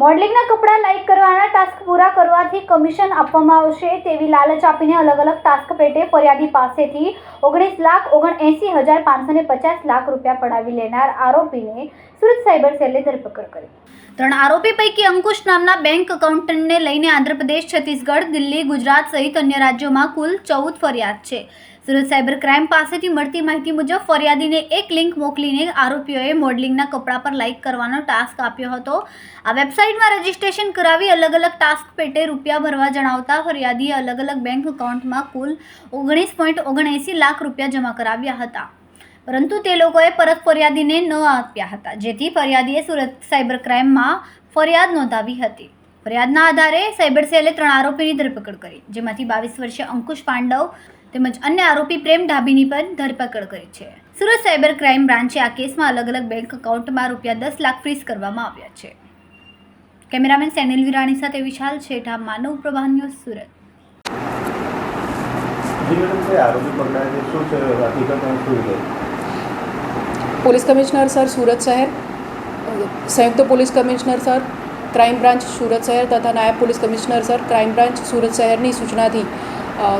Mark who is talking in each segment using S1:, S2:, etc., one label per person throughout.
S1: મોડલિંગના કપડાં લાઇક કરવાના ટાસ્ક પૂરા કરવાથી કમિશન આપવામાં આવશે તેવી લાલચ આપીને અલગ અલગ ટાસ્ક પેટે ફરિયાદી પાસેથી ઓગણીસ લાખ ઓગણએંસી હજાર પાંચસો ને પચાસ લાખ રૂપિયા પડાવી લેનાર આરોપીને સુરત સાયબર સેલે ધરપકડ કરી. ત્રણ આરોપી પૈકી અંકુશ નામના બેંક એકાઉન્ટન્ટને લઈને આંધ્રપ્રદેશ, છત્તીસગઢ, દિલ્હી, ગુજરાત સહિત અન્ય રાજ્યોમાં કુલ ચૌદ ફરિયાદ છે. સુરત સાયબર ક્રાઇમ પાસેથી મળતી માહિતી મુજબ ફરિયાદીને એક લિંક મોકલીને આરોપીઓએ મોડલિંગના કપડાં પર લાઇક કરવાનો ટાસ્ક આપ્યો હતો. આ વેબસાઇટમાં રજીસ્ટ્રેશન કરાવી અલગ અલગ ટાસ્ક પેટે રૂપિયા ભરવા જણાવતા ફરિયાદીએ અલગ અલગ બેંક એકાઉન્ટમાં કુલ ઓગણીસ પોઈન્ટ ઓગણએંસી લાખ રૂપિયા જમા કરાવ્યા હતા. પરંતુ તે લોકોએ પરત ફરિયાદીને ન આપ્યા હતા, જેથી ફરિયાદીએ સુરત સાયબર ક્રાઇમમાં ફરિયાદ નોંધાવી હતી. ફરિયાદના આધારે સાયબર સેલે ત્રણ આરોપીની ધરપકડ કરી, જેમાંથી બાવીસ વર્ષીય અંકુશ પાંડવ તેમજ અન્ય આરોપી પ્રેમ ઢાબીની પણ ધરપકડ કરી છે. સુરત સાયબર ક્રાઇમ બ્રાન્ચે આ કેસમાં અલગ અલગ બેંક એકાઉન્ટમાં રૂપિયા દસ લાખ ફ્રીઝ કરવામાં આવ્યા છે. કેમેરામેન સેનિલ વિરાણી સાથે Vishal Chhetha Manav Pravah news Surat.
S2: Police commissioner sir Surat શહેર. સંયુક્ત police commissioner sir crime branch Surat શહેર તથા નાયબ police commissioner sir crime branch Surat શહેરની સૂચનાથી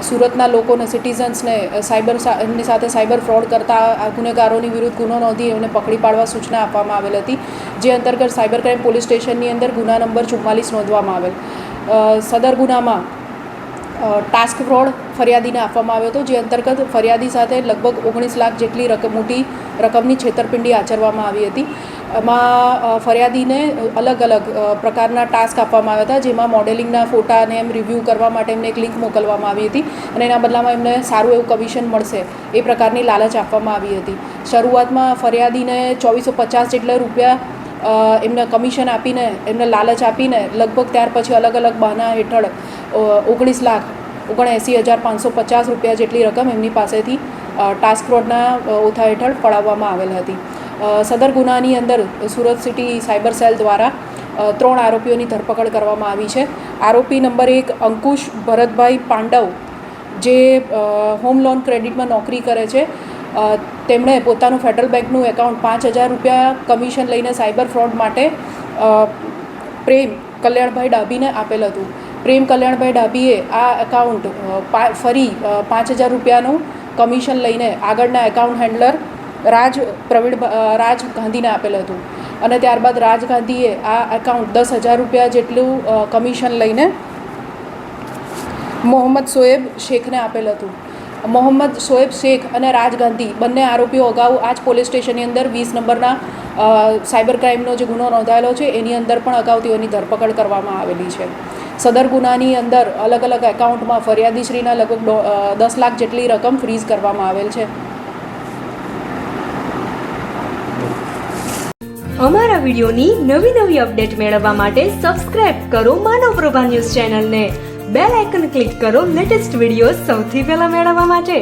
S2: સુરતના લોકોને, સિટીઝન્સને સાયબર એમની સાથે સાયબર ફ્રોડ કરતા ગુનેગારોની વિરુદ્ધ ગુનો નોંધી એમને પકડી પાડવા સૂચના આપવામાં આવેલ હતી, જે અંતર્ગત સાયબર ક્રાઇમ પોલીસ સ્ટેશનની અંદર ગુના નંબર ચુમ્માલીસ નોંધવામાં આવેલ. સદર ગુનામાં ટાસ્ક ફ્રોડ ફરિયાદીને આપવામાં આવ્યો હતો, જે અંતર્ગત ફરિયાદી સાથે લગભગ ઓગણીસ લાખ જેટલી રકમ મોટી રકમની છેતરપિંડી આચરવામાં આવી હતી. એમાં ફરિયાદીને અલગ અલગ પ્રકારના ટાસ્ક આપવામાં આવ્યા હતા, જેમાં મોડેલિંગના ફોટાને એમ રિવ્યૂ કરવા માટે એમને એક લિંક મોકલવામાં આવી હતી અને એના બદલામાં એમને સારું એવું કમિશન મળશે એ પ્રકારની લાલચ આપવામાં આવી હતી. શરૂઆતમાં ફરિયાદીને ચોવીસો પચાસ જેટલા રૂપિયા એમને કમિશન આપીને, એમને લાલચ આપીને લગભગ ત્યાર પછી અલગ અલગ બહાના હેઠળ ઓગણીસ લાખ, ઓગણએંસી હજાર પાંચસો પચાસ રૂપિયા જેટલી રકમ એમની પાસેથી ટાસ્ક ફ્રોડના ઓથા હેઠળ પડાવવામાં આવેલ હતી. સદર ગુનાની અંદર સુરત સિટી સાયબર સેલ દ્વારા ત્રણ આરોપીઓની ધરપકડ કરવામાં આવી છે. આરોપી નંબર એક અંકુશ ભરતભાઈ પાંડવ, જે હોમ લોન ક્રેડિટમાં નોકરી કરે છે. તેમણે પોતાનું ફેડરલ બેંકનું એકાઉન્ટ પાંચ હજાર રૂપિયા કમિશન લઈને સાયબર ફ્રોડ માટે પ્રેમ કલ્યાણભાઈ ડાભીને આપેલ હતું. પ્રેમ કલ્યાણભાઈ ડાભીએ આ એકાઉન્ટ ફરી પાંચ હજાર રૂપિયાનું કમિશન લઈને આગળના એકાઉન્ટ હેન્ડલર રાજ પ્રવીણ રાજ ગાંધીને આપેલ હતું. અને ત્યારબાદ રાજ ગાંધીએ આ એકાઉન્ટ દસ હજાર રૂપિયા જેટલું કમિશન લઈને મોહમ્મદ સોએબ શેખને આપેલ હતું. મોહમ્મદ શોએબ શેખ અને રાજ ગાંધી બંને આરોપીઓ અગાઉ આ જ પોલીસ સ્ટેશનની અંદર વીસ નંબરના સાયબર ક્રાઇમનો જે ગુનો નોંધાયેલો છે, એની અંદર પણ અગાઉ તેઓની ધરપકડ કરવામાં આવેલી છે. સદર ગુનાની અંદર અલગ અલગ એકાઉન્ટમાં ફરિયાદીશ્રીના લગભગ દસ લાખ જેટલી રકમ ફ્રીઝ કરવામાં આવેલ છે.
S3: અમારા વિડિયોની નવી નવી અપડેટ મેળવવા માટે સબસ્ક્રાઇબ કરો માનવ પ્રભા ન્યૂઝ ચેનલને. બેલ આઇકન ક્લિક કરો લેટેસ્ટ વીડિયો સૌથી પહેલા મેળવવા માટે.